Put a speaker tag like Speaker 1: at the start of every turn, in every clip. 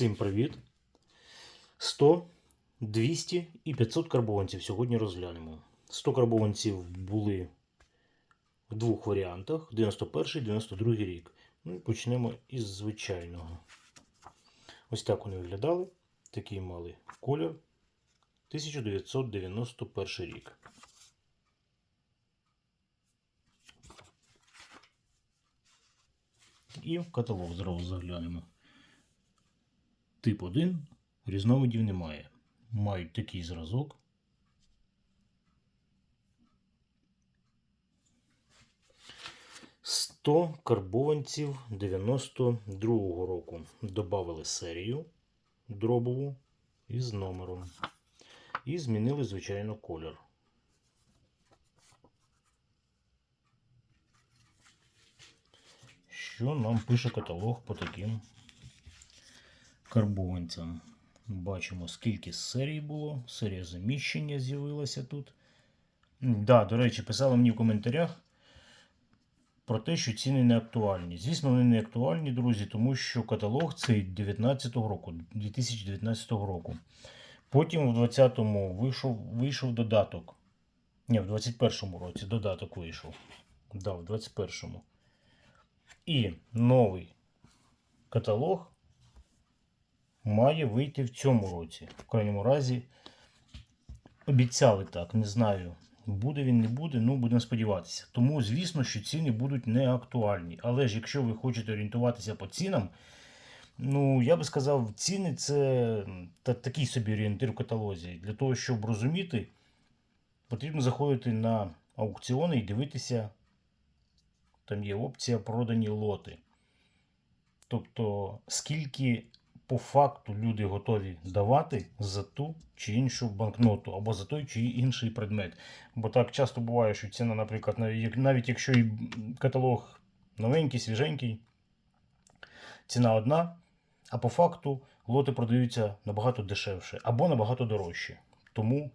Speaker 1: Всім привіт! 100, 200 і 500 карбованців сьогодні розглянемо. 100 карбованців були в двох варіантах: 91 92 рік. Ну і почнемо із звичайного. Ось так вони виглядали. Такий мали колір. 1991 рік. І в каталог зразу заглянемо. Тип 1 різновидів немає. Мають такий зразок. Сто карбованців 92-го року. Добавили серію дробову із номером. І змінили, звичайно, колір. Що нам пише каталог по таким карбованцям. Бачимо, скільки серій було. Серія заміщення з'явилася тут. Да, до речі, писали мені в коментарях про те, що ціни не актуальні. Звісно, вони не актуальні, друзі, тому що каталог цей 19-го року, 2019 року. Потім в 20-му вийшов, вийшов додаток. Ні, в 21-му році додаток вийшов. Да, в 21-му. І новий каталог має вийти в цьому році. В крайньому разі, обіцяли так, не знаю. Буде він, не буде, ну будемо сподіватися. Тому, звісно, що ціни будуть не актуальні. Але ж якщо ви хочете орієнтуватися по цінам, ну я би сказав, ціни це та, такий собі орієнтир в каталозі. Для того, щоб розуміти, потрібно заходити на аукціони і дивитися. Там є опція продані лоти. Тобто, скільки по факту люди готові давати за ту чи іншу банкноту, або за той чи інший предмет. Бо так часто буває, що ціна, наприклад, навіть якщо і каталог новенький, свіженький, ціна одна, а по факту лоти продаються набагато дешевше або набагато дорожче. Тому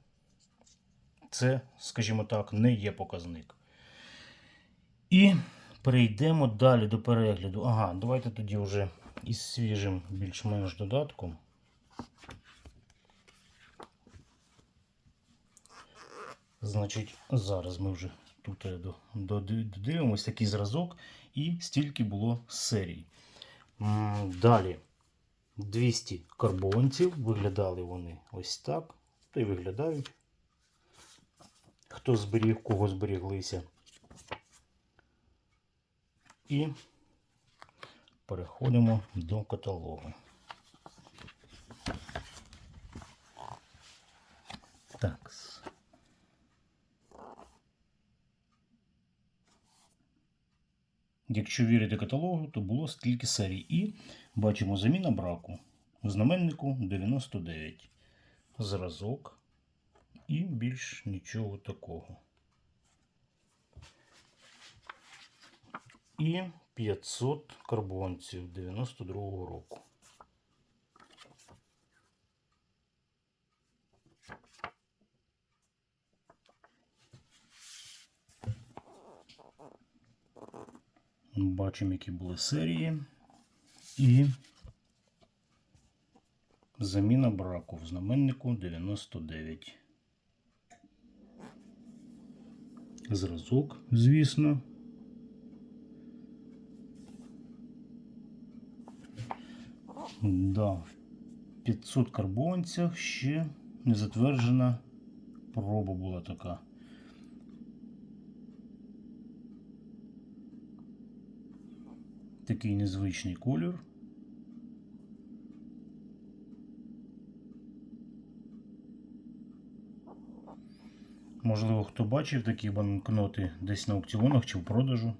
Speaker 1: це, скажімо так, не є показник. І перейдемо далі до перегляду. Ага, давайте тоді вже із свіжим більш-менш додатком. Значить, зараз ми вже тут е, до- додивимось такий зразок, і стільки було серій. Далі 200 карбованців. Виглядали вони ось так. Та й виглядають. Хто зберіг, кого зберіглися. І переходимо до каталогу. Так. Якщо вірити каталогу, то було стільки серій. І бачимо заміна браку. В знаменнику 99. Зразок. І більш нічого такого. І 500 карбонців 92-го року. Бачимо, які були серії. І заміна браку в знаменнику 99. Зразок, звісно. Да, в 500 карбонцях ще не затверджена проба була така. Такий незвичний колір. Можливо, хто бачив такі банкноти десь на аукціонах чи в продажу.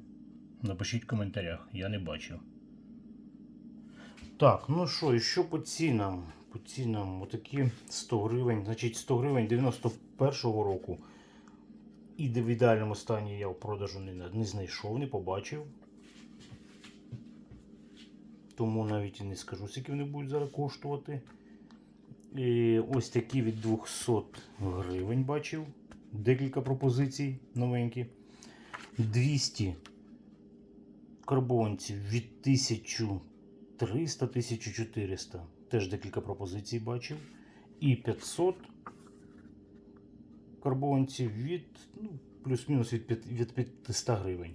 Speaker 1: Напишіть в коментарях, я не бачив. Так, ну що, і що по цінам? По цінам, отакі 100 гривень. Значить, 100 гривень 91-го року. І в ідеальному стані я в продажу не, не знайшов, не побачив. Тому навіть і не скажу, скільки вони будуть зараз коштувати. І ось такі від 200 гривень бачив. Декілька пропозицій новенькі. 200 карбонців від 1000 1300, 1400. Теж декілька пропозицій бачив. І 500 карбованців від ну, плюс-мінус від, від 500 гривень.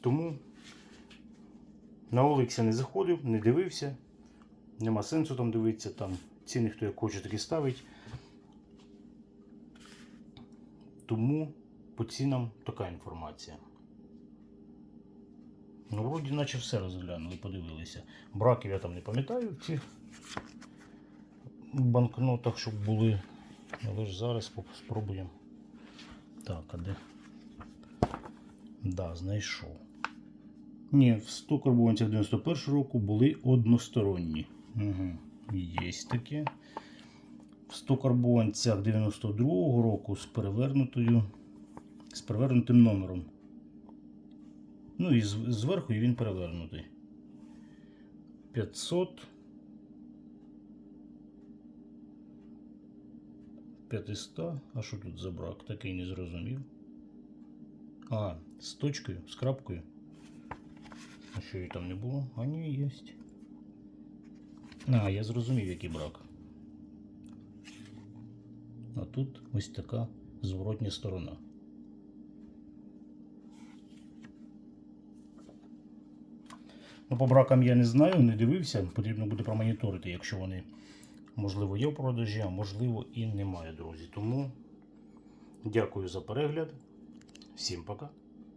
Speaker 1: Тому на Олексі не заходив, не дивився. Нема сенсу там дивитися, там ціни хто як хоче, такі ставить. Тому по цінам така інформація. Ну, вроді, наче все розглянули, подивилися. Браків я там не пам'ятаю в цих банкнотах, щоб були. Але ж зараз спробуємо. Так, а де? Да, знайшов. Ні, в 100 карбованцях 91 року були односторонні. Угу. Є таке. В 100 карбованцях 92 року з перевернутою. З перевернутим номером. Ну і зверху він перевернутий. 500. 500. А що тут за брак? Такий не зрозумів. А, з точкою, з крапкою. А що і там не було? А ні, є. А, я зрозумів, який брак. А тут ось така зворотня сторона. Ну, по бракам я не знаю, не дивився. Потрібно буде промоніторити, якщо вони, можливо, є в продажі, а можливо і немає, друзі. Тому дякую за перегляд. Всім пока.